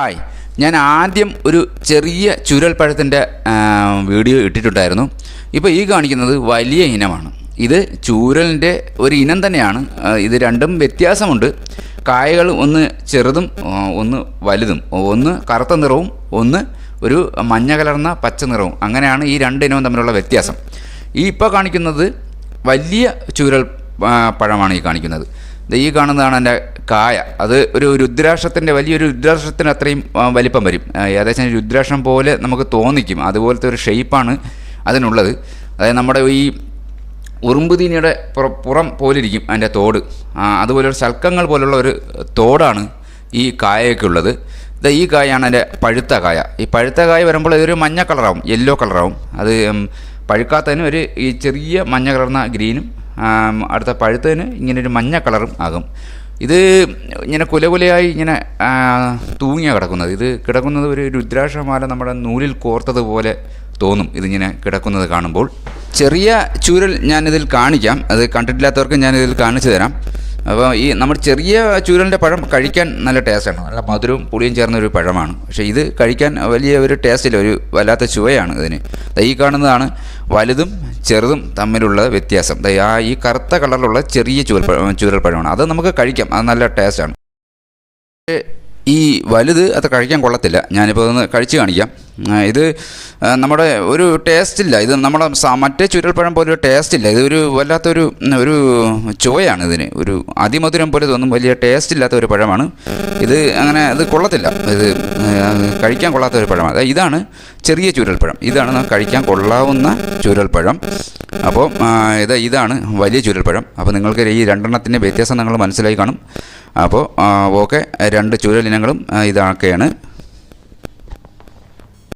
Hi ഞാൻ ആദ്യം ഒരു ചെറിയ ചുരൽപ്പഴത്തിന്റെ വീഡിയോ ഇട്ടിട്ടുണ്ടായിരുന്നു. ഇപ്പോൾ ഈ കാണിക്കുന്നത് വലിയ ഇനമാണ്. ഇത് ചൂരലിന്റെ ഒരു ഇനം തന്നെയാണ്. ഇത് രണ്ടും വ്യത്യാസമുണ്ട്. കായകൾ ഒന്ന് ചെറുതും ഒന്ന് വലുതും. ഒന്ന് കറുത്ത നിറവും ഒന്ന് ഒരു മഞ്ഞ കലർന്ന പച്ച നിറവും. അങ്ങനെയാണ് ഈ രണ്ട് ഇനവും തമ്മിലുള്ള വ്യത്യാസം. ഈ ഇപ്പോൾ കാണിക്കുന്നത് വലിയ ചൂരൽ പഴമാണ് ഈ കാണിക്കുന്നത്. ഈ കാണുന്നതാണ് എന്റെ കായ. അത് ഒരു രുദ്രാക്ഷത്തിന്റെ വലിയൊരു രുദ്രാക്ഷത്തിന് അത്രയും വലിപ്പം വരും. ഏകദേശം രുദ്രാക്ഷം പോലെ നമുക്ക് തോന്നിക്കും. അതുപോലത്തെ ഒരു ഷെയ്പ്പാണ് അതിനുള്ളത്. അതായത് നമ്മുടെ ഈ ഉറുമ്പുതീനിയുടെ പുറ- പോലിരിക്കും അതിന്റെ തോട്. അതുപോലെ ശൽക്കങ്ങൾ പോലുള്ള ഒരു തോടാണ് ഈ കായയൊക്കെ ഉള്ളത് ഇത് ഈ കായാണ് എന്റെ പഴുത്ത കായ. ഈ പഴുത്ത കായ വരുമ്പോൾ ഇതൊരു മഞ്ഞ കളറാവും യെല്ലോ കളറാവും. അത് പഴുക്കാത്തതിന് ഒരു ഈ ചെറിയ മഞ്ഞ കളർന്ന ഗ്രീനും അടുത്ത പഴുത്തതിന് ഇങ്ങനെ ഒരു മഞ്ഞ കളറും ആകും. ഇത് ഇങ്ങനെ കുലകുലയായി ഇങ്ങനെ തൂങ്ങിയാണ് കിടക്കുന്നത്. ഇത് കിടക്കുന്നത് ഒരു രുദ്രാക്ഷമാല നമ്മുടെ നൂലിൽ കോർത്തതുപോലെ തോന്നും ഇതിങ്ങനെ കിടക്കുന്നത് കാണുമ്പോൾ. ചെറിയ ചൂരൽ ഞാനിതിൽ കാണിക്കാം. അത് കണ്ടിട്ടില്ലാത്തവർക്ക് ഞാനിതിൽ കാണിച്ചു തരാം. അപ്പോൾ ഈ നമ്മൾ ചെറിയ ചൂരലിന്റെ പഴം കഴിക്കാൻ നല്ല ടേസ്റ്റാണ് നല്ല മധുരവും പുളിയും ചേർന്ന ഒരു പഴമാണ്. പക്ഷേ ഇത് കഴിക്കാൻ വലിയ ഒരു ടേസ്റ്റില്ല ഒരു വല്ലാത്ത ചുവയാണ് ഇതിന്. ഈ കാണുന്നതാണ് വലുതും ചെറുതും തമ്മിലുള്ള വ്യത്യാസം. ആ ഈ കറുത്ത കളറിലുള്ള ചെറിയ ചൂരൽ ചൂരൽ പഴമാണ്. അത് നമുക്ക് കഴിക്കാം. അത് നല്ല ടേസ്റ്റാണ് ഈ വലുത് അത് കഴിക്കാൻ കൊള്ളത്തില്ല. ഞാനിപ്പോൾ ഒന്ന് കഴിച്ച് കാണിക്കാം. ഇത് നമ്മുടെ ഒരു ടേസ്റ്റ് ഇല്ല. ഇത് നമ്മുടെ മറ്റേ ചുരുൾപ്പഴം പോലെ ഒരു ടേസ്റ്റ് ഇല്ല. ഇത് ഒരു വല്ലാത്തൊരു ഒരു ചോയാണ് ഇതിന്. ഒരു അതിമധുരം പോലെ തോന്നും. വലിയ ടേസ്റ്റ് ഇല്ലാത്ത ഒരു പഴമാണ്. ഇത് അങ്ങനെ ഇത് കൊള്ളത്തില്ല. ഇത് കഴിക്കാൻ കൊള്ളാത്ത ഒരു പഴമാണ്. ഇതാണ് ചെറിയ ചുരുൾപ്പഴം. ഇതാണ് നമുക്ക് കഴിക്കാൻ കൊള്ളാവുന്ന ചുരുൾപ്പഴം. അപ്പോൾ ഇത് ഇതാണ് വലിയ ചുരുൾപ്പഴം. അപ്പോൾ നിങ്ങൾക്ക് ഈ രണ്ടെണ്ണത്തിന്റെ വ്യത്യാസം നിങ്ങൾ മനസ്സിലായി കാണും. അപ്പോൾ ഓക്കെ രണ്ട് ചുരലിനങ്ങളും ഇതൊക്കെയാണ്